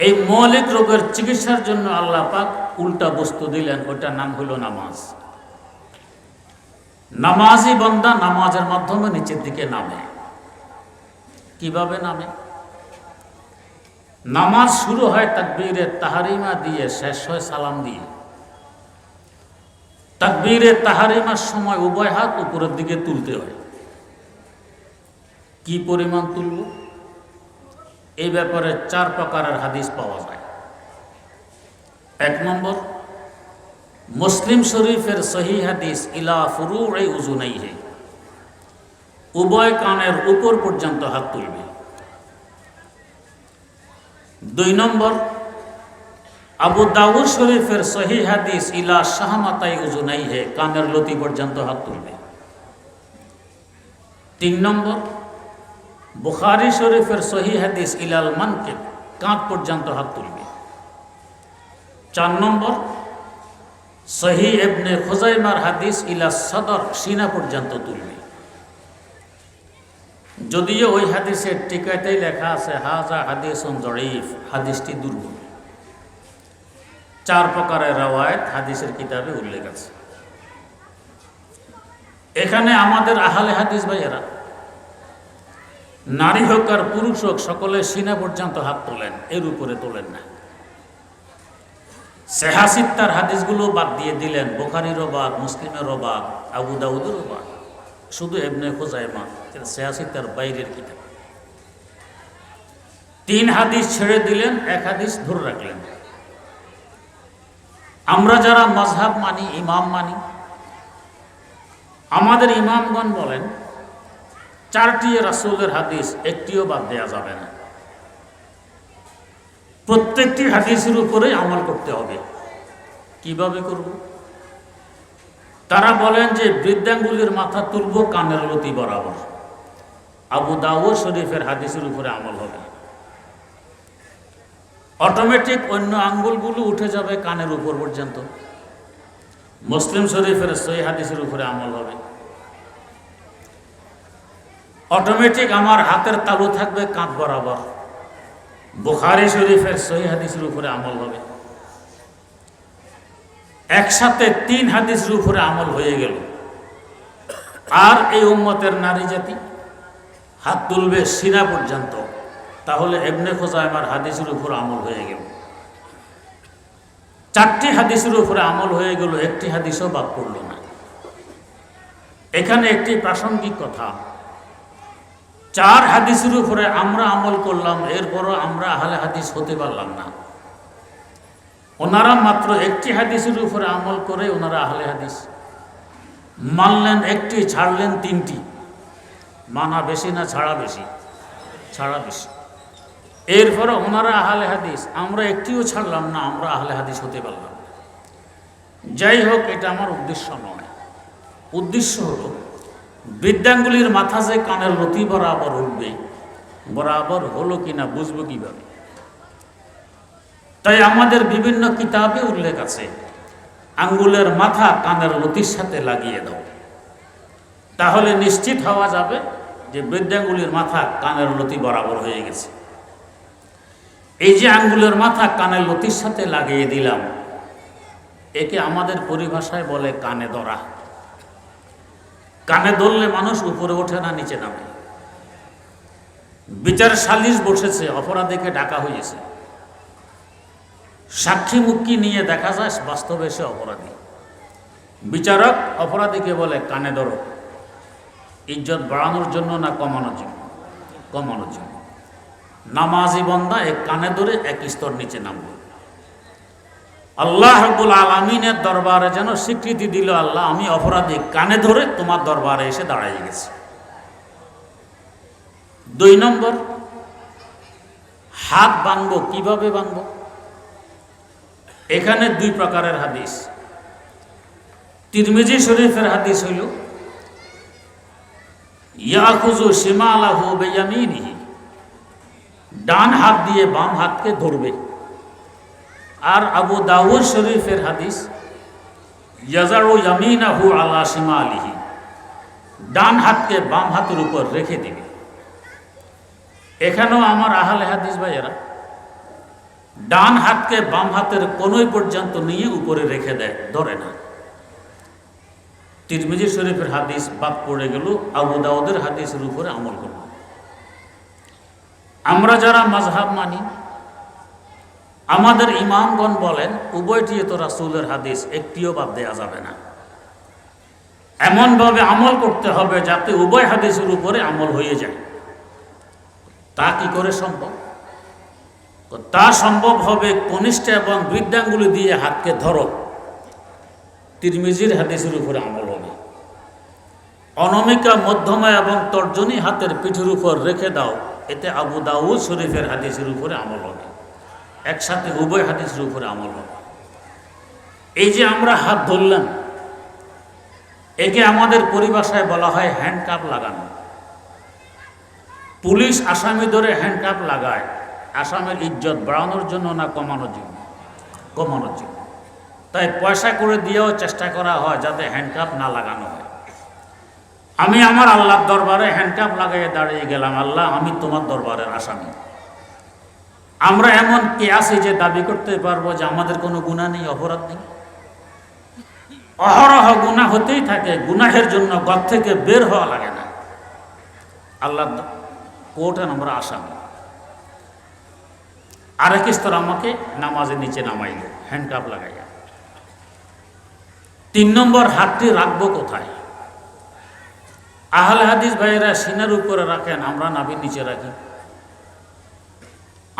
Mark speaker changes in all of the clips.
Speaker 1: এই মৌলিক রোগের চিকিৎসার জন্য আল্লাহ পাক উল্টা বস্তু দিলেন ওটার নাম হলো নামাজ। নামাজি বন্দা নামাজের মাধ্যমে নিচের দিকে নামে। কীভাবে নামে? নামাজ শুরু হয় তাকবীরে তাহারিমা দিয়ে, শেষ হয় সালাম দিয়ে। তাকবীরে তাহারিমার সময় উভয় হাত উপরের দিকে তুলতে হয়। কি পরিমাণ তুলব? এই ব্যাপারে চার প্রকারের হাদিস পাওয়া যায়। এক নম্বর, মুসলিম শরীফের সহি হাদিস, ইলা ফুরু এই উজু নাই হে উভয় কানের উপর পর্যন্ত হাত তুলবে। দুই নম্বর, আবু দাউদ শরীফের সহি হাদিস, ইলা শাহমাতাই উজু নাই হে কানের লতি পর্যন্ত হাত তুলবে। তিন নম্বর বুখারি শরীফের সহি হাদিস ইলাল মানকে কাঁধ পর্যন্ত হাত তুলবে। চার নম্বর, সহি এবনে খোজাইমার হাদিস ইলা সদর সিনা পর্যন্ত তুলবে। যদিও ওই হাদিসের টিকাতেই লেখা আছে, হাজা হাদিসন জরিফ হাদিসটি দুর্বল। চার প্রকারের রাওয়ায়ত হাদিসের কিতাবে উল্লেখ আছে। এখানে আমাদের আহলে হাদিস ভাইয়েরা নারী হোক আর পুরুষ হোক সকলে সিনা পর্যন্ত হাত তোলেন, এর উপরে তোলেন না। সেহাসিত্তার হাদিসগুলো বাদ দিয়ে দিলেন, বোখারিরও বাদ, মুসলিমেরও বাদ, আবু দাউদেরও বাদ। শুধু এমনি খোঁজাইমা সেহাসিত্তার বাইরের কিতাব। তিন হাদিস ছেড়ে দিলেন, এক হাদিস ধরে রাখলেন। আমরা যারা মজহাব মানি, ইমাম মানি, আমাদের ইমামগণ বলেন চারটি রাসুলের হাদিস, একটিও বাদ দেওয়া যাবে না। প্রত্যেকটি হাদিসের উপরে আমল করতে হবে। কীভাবে করব? তারা বলেন যে, বৃদ্ধাঙ্গুলির মাথা তুলব কানের লতি বরাবর। আবু দাউদ শরীফের হাদিসের উপরে আমল হবে। অটোমেটিক অন্য আঙ্গুলগুলো উঠে যাবে কানের উপর পর্যন্ত। মুসলিম শরীফের সই হাদিসের উপরে আমল হবে। অটোমেটিক আমার হাতের তালু থাকবে কাঁধ বরাবর। বুখারি শরীফের সহি হাদিসের উপরে আমল হবে। একসাথে তিন হাদিসের উপরে আমল হয়ে গেল। আর এই উম্মতের নারী জাতি হাত তুলবে সিনা পর্যন্ত। তাহলে এমনি খোঁজা আমার হাদিসের উপর আমল হয়ে গেল। চারটি হাদিসের উপরে আমল হয়ে গেল, একটি হাদিসও বাদ পড়ল না। এখানে একটি প্রাসঙ্গিক কথা। চার হাদিসের উপরে আমরা আমল করলাম, এরপরও আমরা আহলে হাদিস হতে পারলাম না। ওনারা মাত্র একটি হাদিসের উপরে আমল করে ওনারা আহলে হাদিস। মানলেন একটি, ছাড়লেন তিনটি। মানা বেশি না ছাড়া বেশি? ছাড়া বেশি। এরপরে ওনারা আহলে হাদিস, আমরা একটিও ছাড়লাম না, আমরা আহলে হাদিস হতে পারলাম যাই হোক, এটা আমার উদ্দেশ্য নয়। উদ্দেশ্য হলো বৃদ্ধাঙ্গুলির মাথা যে কানের লতি বরাবর উঠবে, বরাবর হলো কিনা বুঝব কীভাবে? তাই আমাদের বিভিন্ন কিতাবে উল্লেখ আছে, আঙ্গুলের মাথা কানের লতির সাথে লাগিয়ে দাও। তাহলে নিশ্চিত হওয়া যাবে যে বৃদ্ধাঙ্গুলির মাথা কানের লতি বরাবর হয়ে গেছে। এই যে আঙ্গুলের মাথা কানের লতির সাথে লাগিয়ে দিলাম, একে আমাদের পরিভাষায় বলে কানে ধরা। কানে ধরলে মানুষ উপরে ওঠে না, নিচে নামে। বিচার সালিশ বসেছে, অপরাধীকে ডাকা হয়েছে সাক্ষী মুক্তি নিয়ে দেখা যায়, বাস্তবে সে অপরাধী। বিচারক অপরাধীকে বলে, কানে ধরো। ইজ্জত বাড়ানোর জন্য না কমানোর জন্য? কমানোর জন্য। নামাজি বন্দা এক কানে ধরে এক স্তর নিচে নামবে আল্লাহ রব্বুল আলমিনের দরবারে যেন স্বীকৃতি দিল, আল্লাহ, আমি অপরাধী কানে ধরে তোমার দরবারে এসে দাঁড়াই গেছি। দুই নম্বর, হাত বাঁধব কীভাবে বাঁধব এখানে দুই প্রকারের হাদিস। তিরমিজি শরীফের হাদিস হইল ইয়াকুজু সীমালাহু বেয়ামিনিহি, ডান হাত দিয়ে বাম হাতকে ধরবে। আর আবু দাউদ শরীফের হাদিস, ইয়াজারু ইয়ামিনাহু আলা শিমালিহি, ডান হাতকে বাম হাতের উপর রেখে দিবে। এখানেও আমার আহলে হাদিস ভাইয়েরা, ডান হাতকে বাম হাতের কোনোই পর্যন্ত নিয়ে উপরে রেখে দেয়, ধরে না। তিরমিজি শরীফের হাদিস বাপ পড়ে গেল, আবু দাউদের হাদিসের উপরে আমল করল। আমরা যারা মাঝহাব মানি আমাদের ইমামগণ বলেন, উভয়টি তো রাসুলের হাদিস, একটিও বাদ দেওয়া যাবে না। এমনভাবে আমল করতে হবে যাতে উভয় হাদিসের উপরে আমল হয়ে যায়। তা কি করে সম্ভব? তো সম্ভব হবে কনিষ্ঠ এবং বৃদ্ধাঙ্গুলি দিয়ে হাতকে ধরো। তিরমিজির হাদিসের উপরে আমল হবে। অনমিকা মধ্যমা এবং তর্জনী হাতের পিঠের উপর রেখে দাও, এতে আবু দাউদ শরীফের হাদিসের উপরে আমল হবে। একসাথে উভয় হাদিসের উপরে আমল হবে। এই যে আমরা হাত ধরলাম, একে আমাদের পরিভাষায় বলা হয় হ্যান্ডকাপ লাগানো। পুলিশ আসামি ধরে হ্যান্ডকাপ লাগায়, আসামের ইজ্জত বাড়ানোর জন্য না কমানোর জন্য? কমানোর জন্য। তাই পয়সা করে দিয়েও চেষ্টা করা হয় যাতে হ্যান্ডকাপ না লাগানো হয়। আমি আমার আল্লাহর দরবারে হ্যান্ডকাপ লাগাইয়ে দাঁড়িয়ে গেলাম, আল্লাহ আমি তোমার দরবারের আসামি। আমরা এমন কে আছি যে দাবি করতে পারব যে আমাদের কোনো গুণা নেই, অপরাধ নেই? অহরহ গুণা হতেই থাকে, গুনাহের জন্য ঘর থেকে বের হওয়া লাগে না। আল্লাহ কোর্টে আমরা আসামি। আরেক স্তর আমাকে নামাজের নিচে নামাইল হ্যান্ডকাপ লাগাইয়া। তিন নম্বর হাতটি রাখব কোথায়? আহলে হাদিস ভাইয়েরা সিনার উপরে রাখেন, আমরা নাবির নিচে রাখি।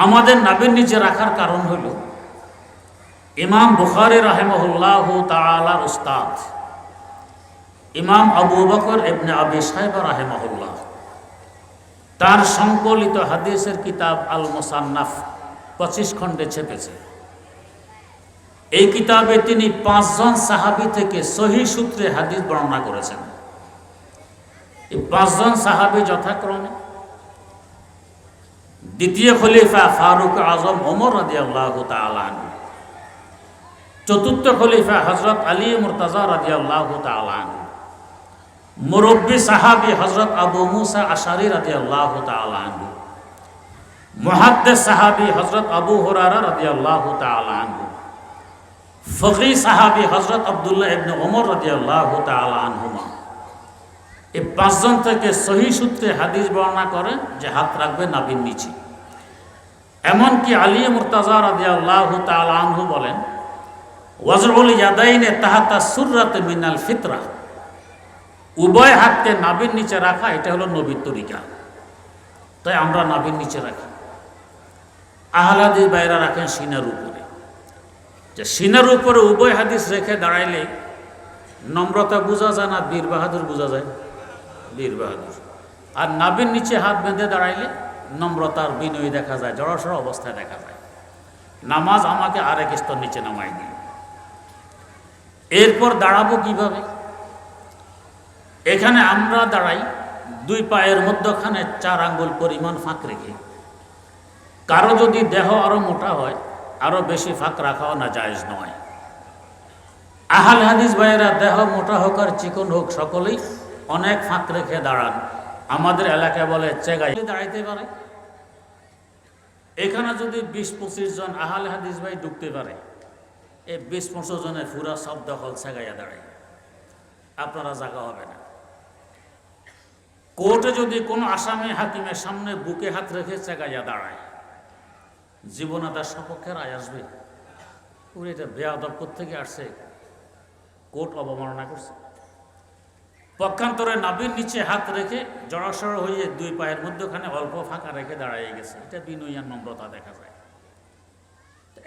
Speaker 1: আমাদের নাবির নিচে রাখার কারণ হল, ইমাম বুখারি রাহেমহুল্লাহ তালার উস্তাদ, ইমাম আবু বকর এবনে আবি সাহেব রাহেমহুল্লাহ, তার সংকলিত হাদিসের কিতাব আল মোসান্নাফ পঁচিশ খণ্ডে ছেপেছে। এই কিতাবে তিনি পাঁচজন সাহাবি থেকে সহি সূত্রে হাদিস বর্ণনা করেছেন। এই পাঁচজন সাহাবি যথাক্রমে দ্বিতীয় খলিফা ফারুক আজম ওমর রাজি আল্লাহ তালান চতুর্থ খলিফা হজরত আলী মুরতাজা রাজি আল্লাহ তালান মুরব্বী সাহাবি হজরত আবু মুসা আশারি রাজি আল্লাহ তালান মহাদ্দেস সাহাবি হজরত আবু হরারা রাজি আল্লাহ তালান ফকরি সাহাবি হজরত আবদুল্লাহ ইবনে ওমর রাজি আল্লাহ তালানহুমা এই পাঁচজন থেকে সহি সূত্রে হাদিস বর্ণনা করে যে হাত রাখবে নাবির নিচে। এমনকি আলী মুরতাজা রাজি আল্লাহ তালানহু বলেন ওয়াজরুল ইয়াদাইনে তাহাতা সুররাতে মিনাল ফিতরা। উভয় হাতকে নাবির নিচে রাখা, এটা হলো নবীর তরিকা। তাই আমরা নাবির নিচে রাখি। আহলাদি বাইরা রাখেন সিনার উপরে। যে সিনার উপরে উভয় হাদিস রেখে দাঁড়াইলে নম্রতা বোঝা যায় না, বীর বাহাদুর বোঝা যায়। বীর বাহাদুর। আর নাবির নিচে হাত বেঁধে দাঁড়াইলে নম্রতার বিনয় দেখা যায়, জড়সড় অবস্থায় দেখা যায়। নামাজ আমাকে আরেক স্তর নিচে নামাই দিল। এরপর দাঁড়াবো কীভাবে? এখানে আমরা দাঁড়াই, দুই পায়ের মধ্যখানে চার আঙ্গুল পরিমাণ ফাঁক রেখে। কারও যদি দেহ আরও মোটা হয়, আরও বেশি ফাঁক রাখাও না জায়েজ নয়। আহাল হাদিস ভাইয়েরা, দেহ মোটা হোক আর চিকন হোক, সকলেই অনেক ফাঁক রেখে দাঁড়ান। আমাদের এলাকায় বলে চেগাই দাঁড়াইতে পারে। এখানে যদি বিশ পঁচিশ জন আহাল হাদিস ভাই ঢুকতে পারে এই বিশ পঁচিশ জনের ফুরা সব দখল চেগাইয়া দাঁড়ায়। আপনারা জায়গা হবে না। কোর্টে যদি কোনো আসামি হাকিমের সামনে বুকে হাত রেখে চেগাইয়া দাঁড়ায়, জীবনে তার সপক্ষে রায় আসবে। ওর এটা বেয়াদব থেকে আসছে? কোর্ট অবমাননা করছে। পক্ষান্তরে নাবির নিচে হাত রেখে জড়াসড় হয়ে দুই পায়ের মধ্যখানে অল্প ফাঁকা রেখে দাঁড়াইয়ে গেছে। এটা বিনয়ান নম্রতা দেখা যায়।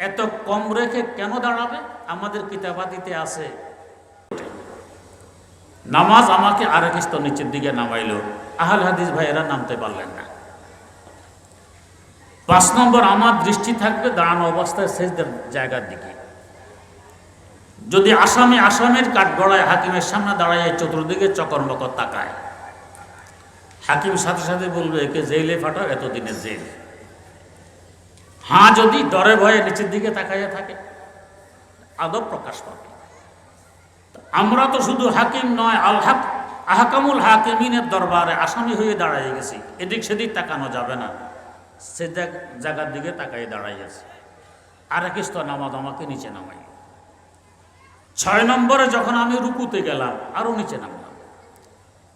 Speaker 1: এত কম রেখে কেন দাঁড়াবে? আমাদের কিতাবাদিতে আছে। নামাজ আমাকে আরেক স্তর নিচের দিকে নামাইল। আহল হাদিস ভাইয়েরা নামতে পারলেন না। পাঁচ নম্বর, আমার দৃষ্টি থাকবে দাঁড়ানো অবস্থায় শেষ জায়গার দিকে। যদি আসামি আসামের কাঠগড়ায় হাকিমের সামনে দাঁড়ায় চতুর্দিকে চকর মকর তাকায়। হাকিম সাথে সাথে বলবে, একে জেলে ফাটাও এতদিনের জেল। হ্যাঁ যদি ডরে ভয়ে নিচের দিকে তাকাইয়া থাকে, আদব প্রকাশ পাবে। আমরা তো শুধু হাকিম নয়, আল হাক, আহকামুল হাকিমিনের দরবারে আসামি হয়ে দাঁড়াই গেছি। এদিক সেদিক তাকানো যাবে না। সে জায়গার দিকে তাকাই দাঁড়াই আরেক স্তর নামাজ আমাকে নিচে নামাইল। ছয় নম্বরে যখন আমি রুকুতে গেলাম আরও নিচে নামলাম।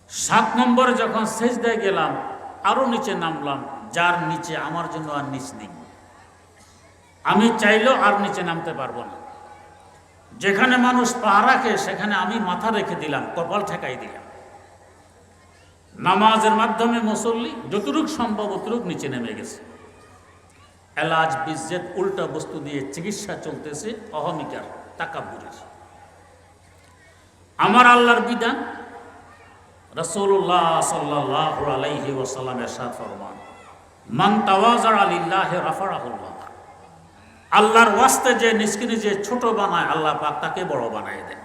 Speaker 1: সাত নম্বরে যখন সেজদায় গেলাম আরও নিচে নামলাম, যার নিচে আমার জন্য আর নিচ নেই। আমি চাইলেও আর নিচে নামতে পারব না। যেখানে মানুষ পা রাখে, সেখানে আমি মাথা রেখে দিলাম, কপাল ঠেকাই দিলাম। নামাজের মাধ্যমে মুসল্লি যতটুক সম্ভব অতটুক নিচে নেমে গেছে। এলাজ, বিজ্জেত, উল্টা বস্তু দিয়ে চিকিৎসা চলতেছে, অহমিকার তাকাবুরের আমার আল্লাহর বিধান? রসুল্লাহ সাল্লাহ আলাইহি ওসাল্লাম এরশাদ ফরমান, মান তাওয়াজার আলিল্লাহ রাফারাহুল্লাহ। আল্লাহর ওয়াস্তে যে নিষ্কিনি যে ছোট বানায়, আল্লাহ পাক তাকে বড় বানায় দেন।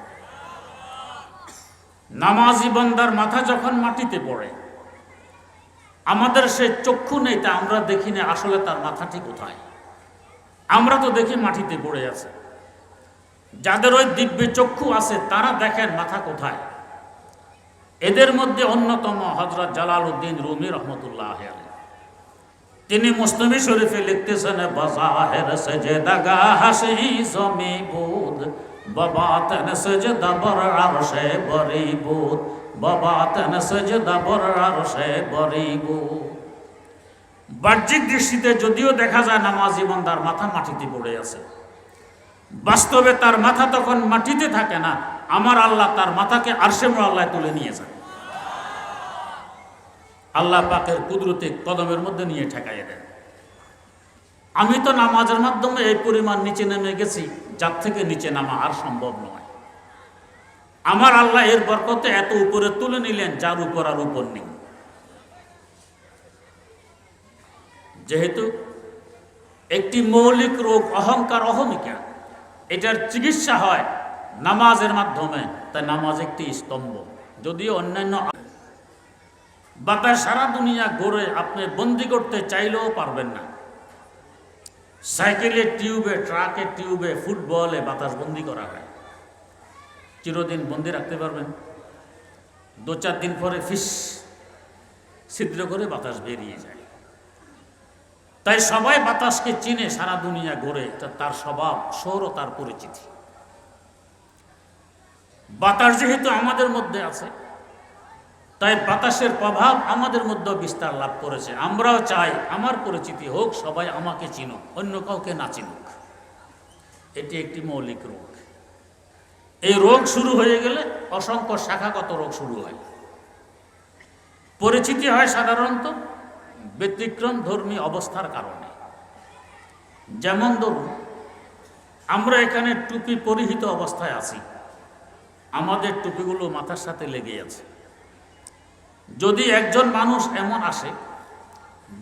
Speaker 1: নামাজি বন্দার মাথা যখন মাটিতে পড়ে, আমাদের সে চক্ষু নেই তা আমরা দেখি না আসলে তার মাথাটি কোথায়? আমরা তো দেখি মাটিতে পড়ে আছে। যাদের ওই দিব্য চক্ষু আছে, তারা দেখেন মাথা কোথায়। এদের মধ্যে অন্যতম হজরত জালাল উদ্দিন রুমি রহমতুল্লাহ। তিনি মুসলিমি শরীফে লিখতেছেন বুদ বাহ্যিক দৃষ্টিতে যদিও দেখা যায়, নামাজি বন্দার মাথা মাটিতে পড়ে আছে। বাস্তবে তার মাথা তখন মাটিতে থাকে না। আমার আল্লাহ তার মাথাকে আরশে আল্লাহ তুলে নিয়ে যায়। আল্লাহ পাকের কুদরতে কদমের মধ্যে নিয়ে ঠেকাইয়ে দেন আমি তো নামাজের মাধ্যমে এই পরিমাণ নিচে নেমে গেছি, যার থেকে নিচে নামা আর সম্ভব নয়। আমার আল্লাহ এর বরকতে এত উপরে তুলে নিলেন, যার উপর আর উপর নেই। যেহেতু একটি মৌলিক রোগ, অহংকার, অহমিকা এটার চিকিৎসা হয় নামাজের মাধ্যমে। তাই নামাজ একটি স্তম্ভ। যদিও অন্যান্য বাতাস সারা দুনিয়া ঘুরে আপনি বন্দি করতে চাইলেও পারবেন না। সাইকেলের টিউবে, ট্রাকের টিউবে, ফুটবলে বাতাস বন্দি করা হয়। চিরদিন বন্দি রাখতে পারবেন। দু চার দিন পরে ফিস, ছিদ্র করে বাতাস বেরিয়ে যায়। তাই সবাই বাতাসকে চিনে, সারা দুনিয়া ঘুরে। তার স্বভাব সৌর তার পরিচিতি। বাতাস যেহেতু আমাদের মধ্যে আছে, তাই বাতাসের প্রভাব আমাদের মধ্যে বিস্তার লাভ করেছে। আমরাও চাই, আমার পরিচিতি হোক, সবাই আমাকে চিনুক, অন্য কাউকে না চিনুক। এটি একটি মৌলিক রোগ। এই রোগ শুরু হয়ে গেলে অসংখ্য শাখাগত রোগ শুরু হয়। পরিচিতি হয় সাধারণত ব্যতিক্রম ধর্মী অবস্থার কারণে। যেমন ধরুন, আমরা এখানে টুপি পরিহিত অবস্থায় আছি। আমাদের টুপিগুলো মাথার সাথে লেগে আছে। যদি একজন মানুষ এমন আসে,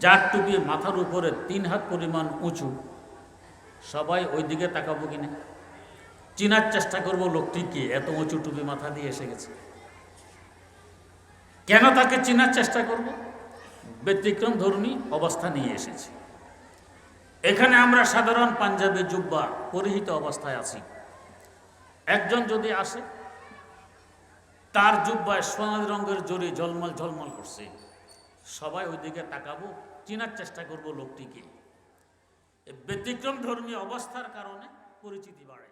Speaker 1: যার টুপি মাথার উপরে তিন হাত পরিমাণ উঁচু, সবাই ওই দিকে তাকাবো কিনা? চিনার চেষ্টা করব, লোকটি কি? এত উঁচু টুপি মাথা দিয়ে এসে গেছে। কেন তাকে চিনার চেষ্টা করব? ব্যতিক্রম ধর্মী অবস্থা নিয়ে এসেছে। এখানে আমরা সাধারণ পাঞ্জাবি জুব্বা পরিহিত অবস্থায় আছি। একজন যদি আসে, তার জুব্বায় সোনালি রঙের জোরে ঝলমল ঝলমল করছে। সবাই ওইদিকে তাকাবো, চিনার চেষ্টা করব লোকটিকে। ব্যতিক্রম ধর্মী অবস্থার কারণে পরিচিতি বাড়ে।